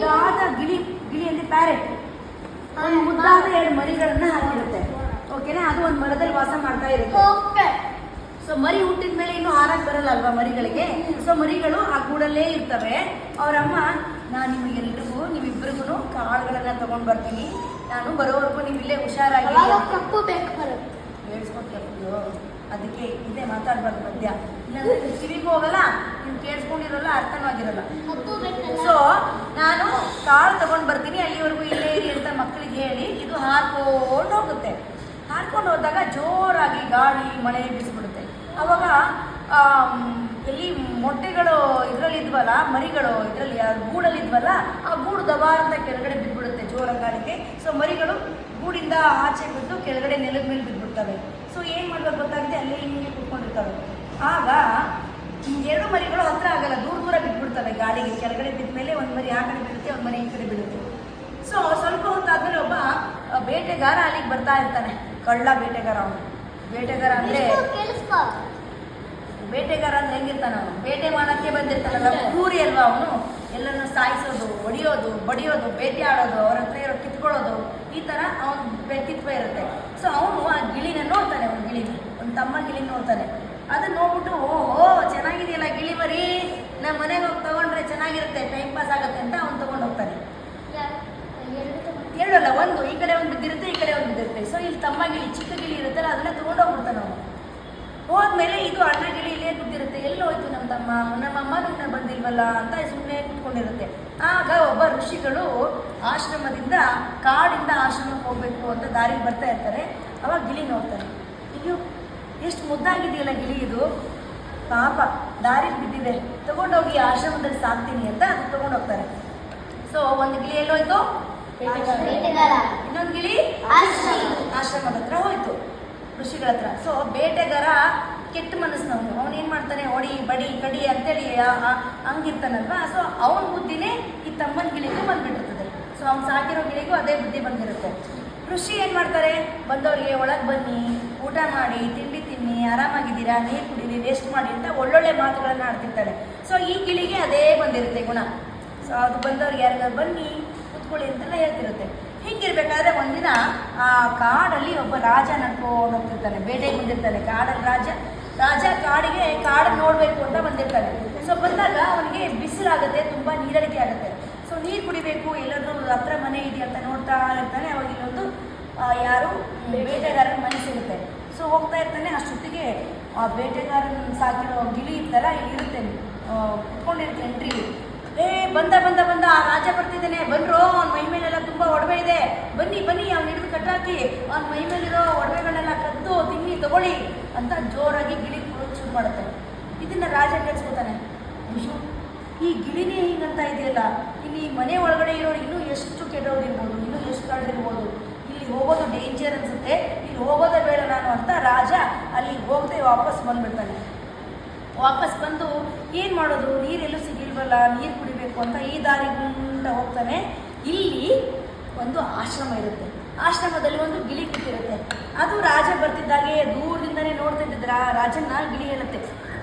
ಮುದ್ದಾದ ಗಿಳಿ ಗಿಳಿ ಅಂದ್ರೆ ಪ್ಯಾರೆಟ್ ಒಂದು ಮುದ್ದಾದ ಎರಡು ಮರಿಗಳನ್ನ ಹಾಕಿರುತ್ತೆ. ಓಕೆನಾ ಅದು ಒಂದು ಮರದಲ್ಲಿ ವಾಸ ಮಾಡ್ತಾ ಇರುತ್ತೆ. ಸೊ ಮರಿ ಹುಟ್ಟಿದ ಮೇಲೆ ಇನ್ನು ಹಾರಕ್ ಬರಲ್ಲ ಅಲ್ವಾ ಮರಿಗಳಿಗೆ? ಸೊ ಮರಿಗಳು ಆ ಗೂಡಲ್ಲೇ ಇರ್ತವೆ. ಅವರಮ್ಮ ನಾನು ನಿಮಗೆಲ್ರಿಗೂ ನೀವಿಬ್ರಿಗೂ ಕಾಳುಗಳನ್ನ ತಗೊಂಡ್ ಬರ್ತೀನಿ. ನಾನು ಬರೋವರೆಗೂ ನೀವು ಇಲ್ಲೇ ಹುಷಾರಾಗಿ ಕಪ್ಪು ಬೇಕು ಬರುತ್ತೆ. ಅದಕ್ಕೆ ಇದೇ ಮಾತಾಡ್ಬಾರ್ದು ಮಧ್ಯ. ಇಲ್ಲಾಂದ್ರೆ ಕಿವಿಗೂ ಹೋಗಲ್ಲ? ನೀನು ಕೇಳಿಸ್ಕೊಂಡಿರಲ್ಲ ಅರ್ಥನೂ ಆಗಿರಲ್ಲ. ಸೊ ನಾನು ಕಾಳು ತಗೊಂಡು ಬರ್ತೀನಿ ಅಲ್ಲಿವರೆಗೂ ಇಲ್ಲೇ ಇರಿ ಅಂತ ಮಕ್ಕಳಿಗೆ ಹೇಳಿ ಇದು ಹಾರ್ಕೊಂಡು ಹೋಗುತ್ತೆ. ಹಾರ್ಕೊಂಡು ಹೋದಾಗ ಜೋರಾಗಿ ಗಾಳಿ ಮಳೆ ಬೀಸ್ಬಿಡುತ್ತೆ. ಅವಾಗ ಎಲ್ಲಿ ಮೊಟ್ಟೆಗಳು ಇದರಲ್ಲಿ ಇದ್ವಲ್ಲ ಮರಿಗಳು ಇದರಲ್ಲಿ ಗೂಡಲ್ಲಿ ಇದ್ವಲ್ಲ ಆ ಗೂಡು ದಬಾರ್ ಅಂತ ಕೆಳಗಡೆ ಬಿದ್ದುಬಿಡುತ್ತೆ ಜೋರ ಗಾಳಿಗೆ. ಸೊ ಮರಿಗಳು ಗೂಡಿಂದ ಆಚೆ ಬಿದ್ದು ಕೆಳಗಡೆ ನೆಲದ ಮೇಲೆ ಬಿದ್ದುಬಿಡ್ತವೆ ಸೊ ಏನು ಮಾಡ್ಬೇಕು ಗೊತ್ತಾಗಿದೆ ಅಲ್ಲೇ ಹಿಂಗೆ ಕುತ್ಕೊಂಡಿರ್ತವೆ. ಆಗ ಎರಡು ಮರಿಗಳು ಹತ್ರ ಆಗಲ್ಲ ದೂರ ದೂರ ಬಿಟ್ಬಿಡ್ತವೆ ಗಾಳಿಗೆ. ಕೆಳಗಡೆ ಬಿದ್ದ ಮೇಲೆ ಒಂದು ಮರಿ ಆ ಕಡೆ ಬಿಡುತ್ತೆ ಒಂದು ಮರಿ ಈ ಕಡೆ ಬೀಳುತ್ತೆ ಸೊ ಸ್ವಲ್ಪ ಹೊತ್ತಾದ್ಮೇಲೆ ಒಬ್ಬ ಬೇಟೆಗಾರ ಅಲ್ಲಿಗೆ ಬರ್ತಾ ಇರ್ತಾನೆ. ಕಳ್ಳ ಬೇಟೆಗಾರ ಅವನು. ಬೇಟೆಗಾರ ಅಂದ್ರೆ ಬೇಟೆಗಾರ ಅಂದ್ರೆ ಹೆಂಗಿರ್ತಾನ ಅವನು? ಬೇಟೆ ಮಾಡಕ್ಕೆ ಬಂದಿರ್ತಾನಲ್ಲ ಕೂರಿ ಅಲ್ವಾ ಅವನು? ಎಲ್ಲರನ್ನು ಸಾಯಿಸೋದು ಹೊಡಿಯೋದು ಬಡಿಯೋದು ಬೇಟೆ ಆಡೋದು ಅವ್ರ ಹತ್ರ ಇರೋ ಕಿತ್ಕೊಳ್ಳೋದು ಈ ತರ ಅವನ ವ್ಯಕ್ತಿತ್ವ ಇರುತ್ತೆ. ಸೊ ಅವನು ಆ ಗಿಳಿನ ನೋಡ್ತಾನೆ ಒಂದು ಗಿಳಿನ. ಒಂದು ತಮ್ಮ ಗಿಳಿ ನೋಡ್ತಾನೆ. ಅದನ್ನ ನೋಡ್ಬಿಟ್ಟು ಚೆನ್ನಾಗಿದೆಯಲ್ಲ ನಮ್ಮ ಮನೆಗೆ ಹೋಗಿ ತಗೊಂಡ್ರೆ ಚೆನ್ನಾಗಿರುತ್ತೆ ಟೈಮ್ ಪಾಸ್ ಆಗುತ್ತೆ ಅಂತ ಅವ್ನು ತಗೊಂಡು ಹೋಗ್ತಾನೆ. ಹೇಳಲ್ಲ ಒಂದು, ಈ ಕಡೆ ಒಂದು ಬಿದ್ದಿರುತ್ತೆ, ಈ ಕಡೆ ಒಂದು ಬಿದ್ದಿರುತ್ತೆ. ಸೊ ಇಲ್ಲಿ ತಮ್ಮ ಗಿಳಿ, ಚಿಕ್ಕ ಗಿಳಿ ಇರುತ್ತಲ್ಲ, ಅದನ್ನ ತಗೊಂಡೋಗ್ಬಿಡ್ತಾನೆ ಅವನು. ಹೋದ್ಮೇಲೆ ಇದು ಅಣ್ಣ ಗಿಳಿ ಇಲ್ಲೇ ಬಿದ್ದಿರುತ್ತೆ. ಎಲ್ಲಿ ಹೋಯ್ತು ನಮ್ಮ ತಮ್ಮ? ನಮ್ಮ ಅಮ್ಮನ ಬಂದಿಲ್ವಲ್ಲ? ಅಂತ ಸುಮ್ಮನೆ ಕುತ್ಕೊಂಡಿರುತ್ತೆ. ಆಗ ಒಬ್ಬ ಋಷಿಗಳು ಆಶ್ರಮದಿಂದ, ಕಾಡಿಂದ ಆಶ್ರಮಕ್ಕೆ ಹೋಗ್ಬೇಕು ಅಂತ ದಾರಿಗೆ ಬರ್ತಾ ಇರ್ತಾರೆ. ಅವಾಗ ಗಿಳಿ ನೋಡ್ತಾರೆ ಅಯ್ಯೋ, ಎಷ್ಟು ಮುದ್ದಾಗಿದೆಯಲ್ಲ ಗಿಳಿ ಇದು. ಪಾಪ ದಾರಿಗೆ ಬಿದ್ದಿದೆ. ತಗೊಂಡೋಗಿ ಆಶ್ರಮದಲ್ಲಿ ಸಾಕ್ತೀನಿ ಅಂತ ಅದು ತಗೊಂಡೋಗ್ತಾರೆ. ಸೊ ಒಂದು ಗಿಳಿ ಎಲ್ಲೋಯ್ತು? ಬೇಟೆಗಾರ ಇನ್ನೊಂದು ಗಿಳಿ? ಆಶ್ರಮ. ಆಶ್ರಮದ ಹತ್ರ ಹೋಯ್ತು. ಋಷಿಗಳ ಹತ್ರ. ಸೊ ಬೇಟೆಗಾರ ಕೆಟ್ಟ ಮನಸ್ಸಿನವನು. ಅವನು ಏನು ಮಾಡ್ತಾನೆ? ಹೊಡಿ ಬಡಿ ಕಡಿ ಅಂತೇಳಿ ಹಂಗಿರ್ತಾನಲ್ವಾ? ಸೊ ಅವನ ಬುದ್ಧಿನೇ ಈ ತಮ್ಮನ ಗಿಳಿಗೂ ಬಂದ್ಬಿಟ್ಟಿರ್ತದೆ. ಸೊ ಅವ್ನು ಸಾಕಿರೋ ಗಿಳಿಗೂ ಅದೇ ಬುದ್ಧಿ ಬಂದಿರುತ್ತೆ. ಋಷಿ ಏನು ಮಾಡ್ತಾರೆ? ಬಂದವರಿಗೆ ಒಳಗೆ ಬನ್ನಿ, ಊಟ ಮಾಡಿ, ತಿಂಡಿ ತಿನ್ನಿ, ಆರಾಮಾಗಿದ್ದೀರಾ, ನೀರು ಕುಡೀರಿ ರೆಸ್ಟ್ ಮಾಡಿ ಅಂತ ಒಳ್ಳೊಳ್ಳೆ ಮಾತುಗಳನ್ನು ಆಡ್ತಿರ್ತಾರೆ. ಸೊ ಈ ಕಿಳಿಗೆ ಅದೇ ಬಂದಿರುತ್ತೆ ಗುಣ. ಸೊ ಅದು ಬಂದವ್ರಿಗೆ ಯಾರಿಗಾದ್ರು ಬನ್ನಿ, ಕೂತ್ಕೊಳ್ಳಿ ಅಂತೆಲ್ಲ ಹೇಳ್ತಿರುತ್ತೆ. ಹಿಂಗಿರ್ಬೇಕಾದ್ರೆ ಒಂದಿನ, ಆ ಕಾಡಲ್ಲಿ ಒಬ್ಬ ರಾಜ ನಡ್ಕೊಂಡು ಹೋಗ್ತಿರ್ತಾನೆ ಬೇಟೆಗೆ ಬಂದಿರ್ತಾನೆ, ಕಾಡಲ್ಲಿ ರಾಜ. ರಾಜ ಕಾಡಿಗೆ ಕಾಡನ್ನು ನೋಡಬೇಕು ಅಂತ ಬಂದಿರ್ತಾನೆ. ಸೊ ಬಂದಾಗ ಅವನಿಗೆ ಬಿಸಿಲಾಗುತ್ತೆ, ತುಂಬ ನೀರಡಿಕೆ ಆಗುತ್ತೆ. ಸೊ ನೀರು ಕುಡಿಬೇಕು ಎಲ್ಲರೂ ಹತ್ರ ಮನೆ ಇದೆಯಾ ಅಂತ ನೋಡ್ತಾ ಇರ್ತಾನೆ ಯಾರು ಬೇಟೆಗಾರನ ಮನಸ್ಸಿರುತ್ತೆ ಸೊ ಹೋಗ್ತಾ ಇರ್ತಾನೆ, ಅಷ್ಟೊತ್ತಿಗೆ ಆ ಬೇಟೆಗಾರನ ಸಾಕಿರೋ ಗಿಳಿ ಇತ್ತಲ್ಲ ಇರುತ್ತೆ ಕುತ್ಕೊಂಡಿರುತ್ತೆ ಎಂಟ್ರಿ ಏ, ಬಂದ ಬಂದ ಬಂದ, ಆ ರಾಜ ಬರ್ತಿದ್ದಾನೆ. ಬಂದ್ರು ಅವ್ನ ಮೈ ಮೇಲೆಲ್ಲ ತುಂಬ ಒಡವೆ ಇದೆ. ಬನ್ನಿ ಬನ್ನಿ, ಅವ್ನ ಹಿಡಿದು ಕಟ್ಟಾಕಿ. ಅವ್ನ ಮೈ ಮೇಲಿರೋ ಒಡವೆಗಳನ್ನೆಲ್ಲ ಕದ್ದು, ತಿನ್ನಿ, ತಗೊಳ್ಳಿ ಅಂತ ಜೋರಾಗಿ ಗಿಳಿ ಶುರು ಮಾಡುತ್ತೆ. ಇದನ್ನ ರಾಜ ಕೇಳಿಸ್ಕೊತಾನೆ. ಈ ಗಿಳಿನೇ ಹಿಂಗಂತ ಇದೆಯಲ್ಲ? ಇಲ್ಲಿ ಮನೆ ಒಳಗಡೆ ಇರೋರು ಇನ್ನೂ ಎಷ್ಟು ಕೆಟ್ಟವ್ರು ಇರ್ಬೋದು, ಇನ್ನೂ ಎಷ್ಟು ಕಳ್ಳಿರ್ಬೋದು ಹೋಗೋದು ಡೇಂಜರ್ ಅನ್ಸುತ್ತೆ. ಇಲ್ಲಿ ಹೋಗೋದೇ ಬೇಡ ನಾನು ಅಂತ ರಾಜ ಅಲ್ಲಿ ಹೋಗದೆ ವಾಪಸ್ ಬಂದ್ಬಿಡ್ತಾನೆ. ವಾಪಸ್ ಬಂದು ಏನು ಮಾಡೋದು? ನೀರೆಲ್ಲೂ ಸಿಗಿಲ್ವಲ್ಲ, ನೀರು ಕುಡಿಬೇಕು ಅಂತ ಈ ದಾರಿ ಗುಂಡ ಹೋಗ್ತಾನೆ. ಇಲ್ಲಿ ಒಂದು ಆಶ್ರಮ ಇರುತ್ತೆ. ಆಶ್ರಮದಲ್ಲಿ ಒಂದು ಗಿಳಿ ಕೂತಿರುತ್ತೆ ಅದು ರಾಜ ಬರ್ತಿದ್ದಾಗೆ ದೂರದಿಂದನೇ ನೋಡ್ತಾ ಇದ್ದಿದ್ರ ರಾಜನ್ನ ಗಿಳಿ ಹೇಳುತ್ತೆ.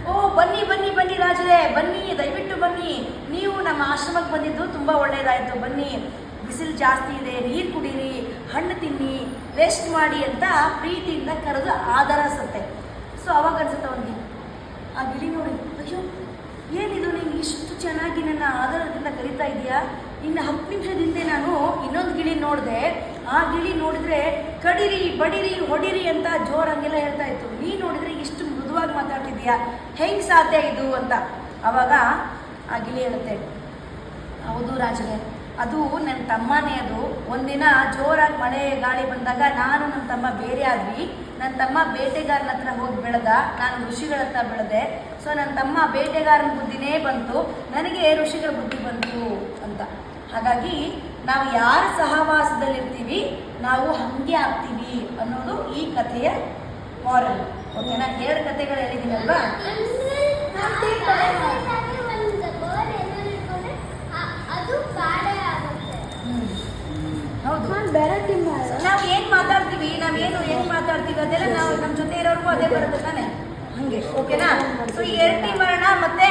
ಓ, ಬನ್ನಿ ಬನ್ನಿ ಬನ್ನಿ ರಾಜರೇ, ಬನ್ನಿ, ದಯವಿಟ್ಟು ಬನ್ನಿ. ನೀವು ನಮ್ಮ ಆಶ್ರಮಕ್ಕೆ ಬಂದಿದ್ದು ತುಂಬ ಒಳ್ಳೆಯದಾಯಿತು ಬನ್ನಿ ಬಿಸಿಲು ಜಾಸ್ತಿ ಇದೆ, ನೀರು ಕುಡೀರಿ, ಹಣ್ಣು ತಿನ್ನಿ ರೆಸ್ಟ್ ಮಾಡಿ ಅಂತ ಪ್ರೀತಿಯಿಂದ ಕರೆದು ಆದರಿಸುತ್ತೆ. ಸೊ ಅವಾಗ ಅನ್ಸುತ್ತೆ ಅವನಿಗೆ, ಆ ಗಿಳಿ ನೋಡಿ, ಅಯ್ಯೋ, ಏನಿದು ನೀನು ಇಷ್ಟು ಚೆನ್ನಾಗಿ ನನ್ನ ಆಧಾರದಿಂದ ಕರಿತಾ ಇದೆಯಾ ಇನ್ನು ಹತ್ತು ನಿಮಿಷದಿಂದ ನಾನು ಇನ್ನೊಂದು ಗಿಳಿ ನೋಡಿದೆ. ಆ ಗಿಳಿ ನೋಡಿದ್ರೆ ಕಡಿರಿ, ಬಡಿರಿ, ಹೊಡಿರಿ ಅಂತ ಜೋರ್ ಹಂಗೆಲ್ಲ ಹೇಳ್ತಾ ಇತ್ತು. ನೀ ನೋಡಿದ್ರೆ ಇಷ್ಟು ಮೃದುವಾಗಿ ಮಾತಾಡ್ತಿದ್ಯಾ ಹೆಂಗೆ ಸಾಧ್ಯ ಇದು? ಅಂತ. ಅವಾಗ ಆ ಗಿಳಿ ಹೇಳುತ್ತೆ, ಹೌದು ರಾಜರೇ ಅದು ನನ್ನ ತಮ್ಮನೇ ಅದು. ಒಂದಿನ ಜೋರಾಗಿ ಮಳೆ, ಗಾಳಿ ಬಂದಾಗ ನಾನು ನನ್ನ ತಮ್ಮ ಬೇರೆ ಆದ್ವಿ. ನನ್ನ ತಮ್ಮ ಬೇಟೆಗಾರನ ಹತ್ರ ಹೋಗಿ ಬೆಳೆದ, ನಾನು ಋಷಿಗಳ ಹತ್ರ ಬೆಳೆದೆ. ಸೊ ನನ್ನ ತಮ್ಮ ಬೇಟೆಗಾರನ ಬುದ್ಧಿನೇ ಬಂತು. ನನಗೆ ಋಷಿಗಳ ಬುದ್ಧಿ ಬಂತು ಅಂತ. ಹಾಗಾಗಿ ನಾವು ಯಾರ ಸಹವಾಸದಲ್ಲಿರ್ತೀವಿ, ನಾವು ಹಂಗೆ ಆಗ್ತೀವಿ ಅನ್ನೋದು ಈ ಕಥೆಯ ಮಾರಲ್ ಓಕೆನಾ ಎರಡು ಕಥೆಗಳು ಹೇಳಿದ್ದೀನಲ್ವಾ ನಾನು ಬೇರೆ ಟೀಮ್ ನಾವು ಏನು ಮಾತಾಡ್ತೀವಿ ನಾವೇನು ಹೆಂಗ್ ಮಾತಾಡ್ತೀವಿ ಅದೆಲ್ಲ ನಾವು ನಮ್ಮ ಜೊತೆ ಇರೋರ್ಗೂ ಅದೇ ಬರುತ್ತೆ ತಾನೆ? ಹಂಗೆ ಓಕೆನಾ ಸೊ ಎರಡು ಟೀಮ್ ಮಾಡೋಣ ಮತ್ತೆ